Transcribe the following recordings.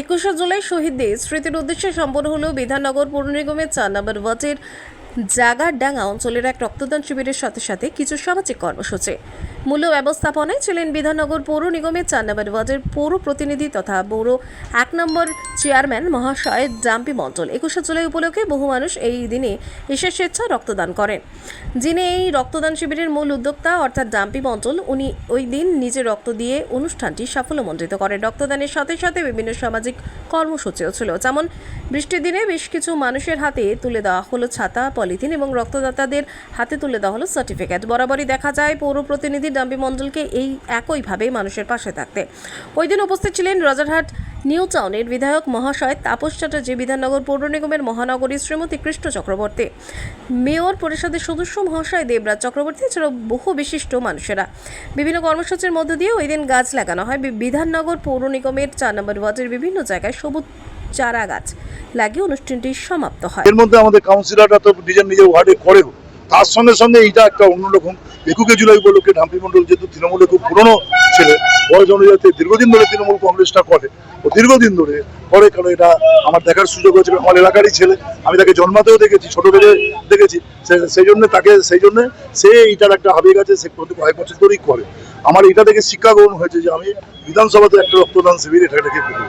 একুশে জুলাই শহীদদের স্মৃতির উদ্দেশ্যে সম্পন্ন হল বিধাননগর পৌর নিগমের চার নম্বর ওয়ার্ডের জাগারডাঙ্গা অঞ্চলের এক রক্তদান শিবিরের সাথে সাথে কিছু সামাজিক কর্মসূচি। মূল্য ব্যবস্থাপনায় ছিলেন বিধাননগর পৌর নিগমের চার নম্বর ওয়ার্ডের পৌর প্রতিনিধি তথা পৌর এক নম্বর চেয়ারম্যান মহাশয় জাম্পি মণ্ডল। একুশে জুলাই উপলক্ষে বহু মানুষ এই দিনে এসে স্বেচ্ছা রক্তদান করেন। যিনি এই রক্তদান শিবিরের মূল উদ্যোক্তা, অর্থাৎ জাম্পি মণ্ডল, উনি ওই দিন নিজে রক্ত দিয়ে অনুষ্ঠানটি সাফল্যমণ্ডিত করেন। রক্তদানের সাথে সাথে বিভিন্ন সামাজিক কর্মসূচিও ছিল। যেমন বৃষ্টির দিনে বেশ কিছু মানুষের হাতে তুলে দেওয়া হলো ছাতা, পলিথিন এবং রক্তদাতাদের হাতে তুলে দেওয়া হলো সার্টিফিকেট। বরাবরই দেখা যায়, পৌর প্রতিনিধি ডাম্পি মণ্ডলকে এই একইভাবে মানুষের পাশে থাকতে। ওই দিন উপস্থিত ছিলেন রাজারহাট নিউ টাউনের বিধায়ক মহাশয় তাপস চ্যাটার্জি, বিধাননগর পৌর নিগমের মহানগরী শ্রীমতী কৃষ্ণ চক্রবর্তী। মেয়র পরিষদের সদস্য মহাশয় দেবরাজ চক্রবর্তী, এছাড়াও বহু বিশিষ্ট মানুষেরা। বিভিন্ন কর্মসূচির মধ্য দিয়ে ওই দিন গাছ লাগানো হয়। বিধাননগর পৌর নিগমের চার নম্বর ওয়ার্ডের বিভিন্ন জায়গায় সবুজ চারা গাছ লাগিয়ে অনুষ্ঠানটি সমাপ্ত হয়। এর মধ্যে আমাদের কাউন্সিলররা তো নিজের নিজের ওয়ার্ডে করেও তার সঙ্গে সঙ্গে এইটা একটা অন্যরকম একুশে জুলাই উপলক্ষে ঢাম্পি মন্ডল যেহেতু তৃণমূলে খুব পুরনো ছেলে বয়স অনুযায়ী দীর্ঘদিন ধরে তৃণমূল কংগ্রেসটা করে। ও দীর্ঘদিন ধরে করে কারণ এটা আমার দেখার সুযোগ হয়েছে আমার এলাকারই ছেলে। আমি তাকে জন্মাতেও দেখেছি, ছোট থেকে দেখেছি। সেই জন্য তাকে, সেই জন্য সে এইটার একটা আবেগ আছে, সে প্রতি কয়েক বছর ধরেই করে। আমার এটা থেকে শিক্ষা গ্রহণ হয়েছে যে আমি বিধানসভাতে একটা রক্তদান শিবির এটাকে করব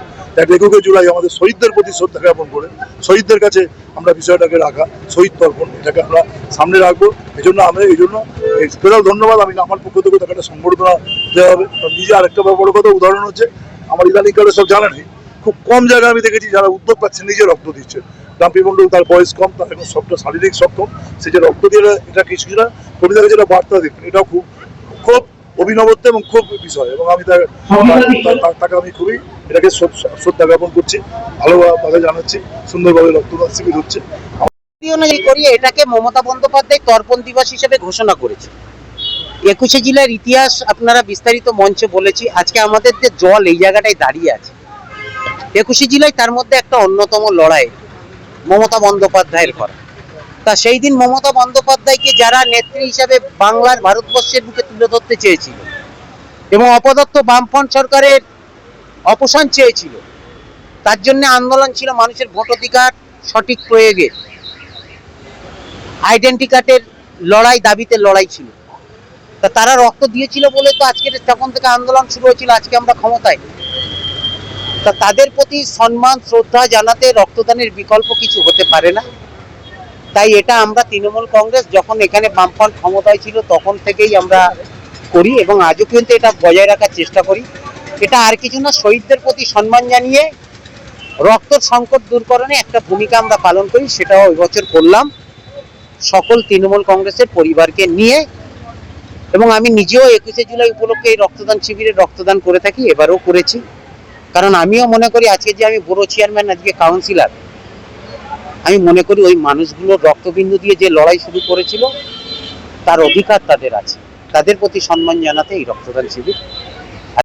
এক একুশে জুলাই, আমাদের শহীদদের প্রতি শ্রদ্ধা জ্ঞাপন করে, শহীদদের কাছে আমরা বিষয়টাকে রাখা, শহীদ তর্পণ, এটাকে আমরা সামনে রাখব। এই জন্য আমরা এই জন্য স্পেশাল ধন্যবাদ। আমি আমার পক্ষ থেকে তাকে একটা সম্বর্ধনা দেওয়া হবে। নিজে আরেকটা বড় কথা, উদাহরণ হচ্ছে, আমার ইদানিংকালে সব জানেনই খুব কম জায়গায় আমি দেখেছি যারা উদ্যোগ পাচ্ছে, নিজে রক্ত দিচ্ছে। ডাম্পি মন্ডল তার বয়স কম, তার এখন সবটা শারীরিক সক্ষম সে যে রক্ত দিয়ে এটা কিছুটা কবিতাকে যেটা বার্তা দিবেন এটাও খুব খুব অভিনবত্ব এবং খুব বিষয়। এবং আমি তাকে আমি খুবই এটাকে শ্রদ্ধা জ্ঞাপন করছি। ভালোভাবে জানাচ্ছি। সুন্দরভাবে রক্তদান শিবির হচ্ছে। নীতি অনুযায়ী করি এটাকে মমতা বন্দ্যোপাধ্যায় তর্পণ দিবস হিসেবে ঘোষণা করেছে। একুশে জেলার ইতিহাস আপনারা বিস্তারিত মঞ্চে বলেছি, আজকে আমাদের যে জল এই জায়গাটায় দাঁড়িয়ে আছে। একুশে জেলায় তার মধ্যে একটা অন্যতম লড়াই মমতা বন্দ্যোপাধ্যায়ের করা তা সেই দিন মমতা বন্দ্যোপাধ্যায়কে যারা নেত্রী হিসাবে বাংলার ভারতবর্ষের বুকে তুলে ধরতে চেয়েছিল এবং অপদত্ত বামফ্রন্ট সরকারের অপসান চেয়েছিল, তার জন্য আন্দোলন ছিল মানুষের ভোটাধিকার সঠিক প্রয়োগে। আইডেন্টি কার্ডের লড়াই দাবিতে লড়াই ছিল। তা তারা রক্ত দিয়েছিল বলে তো আজকের তখন থেকে আন্দোলন শুরু হয়েছিল, আজকে আমরা ক্ষমতায়। তা তাদের প্রতি সম্মান, শ্রদ্ধা জানাতে রক্তদানের বিকল্প কিছু হতে পারে না। তাই এটা আমরা তৃণমূল কংগ্রেস যখন এখানে বামফ্রন্ট ক্ষমতায় ছিল, তখন থেকেই আমরা করি এবং আজও কিন্তু এটা বজায় রাখার চেষ্টা করি। এটা আর কিছু না, শহীদদের প্রতি সম্মান জানিয়ে রক্ত সংকট দূরকরণে একটা ভূমিকা আমরা পালন করি, সেটাও ওই বছর করলাম। সকল তৃণমূল কংগ্রেসের পরিবারকে নিয়ে এবং আমি নিজেও একুশে জুলাই উপলক্ষে এই রক্তদান শিবিরে রক্তদান করে থাকি, এবারও করেছি। কারণ আমিও মনে করি আজকে যে আমি বড় চেয়ারম্যান, আজকে কাউন্সিলর, আমি মনে করি ওই মানুষগুলোর রক্তবিন্দু দিয়ে যে লড়াই শুরু করেছিল, তার অধিকার তাদের আছে। তাদের প্রতি সম্মান জানাতে এই রক্তদান শিবির